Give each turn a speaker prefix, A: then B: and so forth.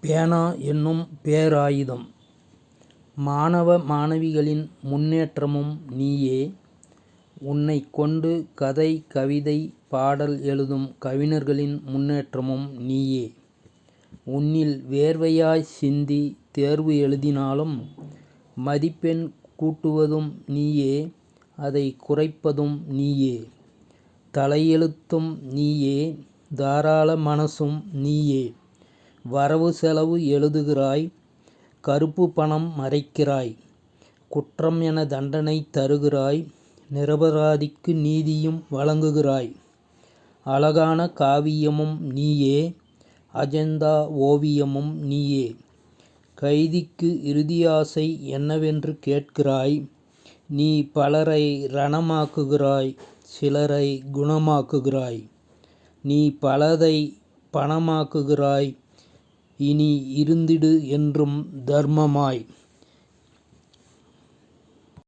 A: பேனா என்னும் பேராயுதம். மாணவ மாணவிகளின் முன்னேற்றமும் நீயே. உன்னைக் கொண்டு கதை கவிதை பாடல் எழுதும் கவிஞர்களின் முன்னேற்றமும் நீயே. உன்னில் வேர்வையாய் சிந்தி தேர்வு எழுதினாலும் மதிப்பெண் கூட்டுவதும் நீயே அதை குறைப்பதும் நீயே. தலையெழுத்தும் நீயே தாராள மனசும் நீயே. வரவு செலவு எழுதுகிறாய் கறுப்பு பணம் மறைக்கிறாய் குற்றம் என தண்டனை தருகிறாய் நிரபராதிக்கு நீதியும் வழங்குகிறாய். அழகான காவியமும் நீயே அஜந்தா ஓவியமும் நீயே. கைதிக்கு இறுதி ஆசை என்னவென்று கேட்கிறாய் நீ பலரை ரணமாக்குகிறாய் சிலரை குணமாக்குகிறாய். நீ பலதை பணமாக்குகிறாய் இனி இருந்திடு என்றும் தர்மமாய்.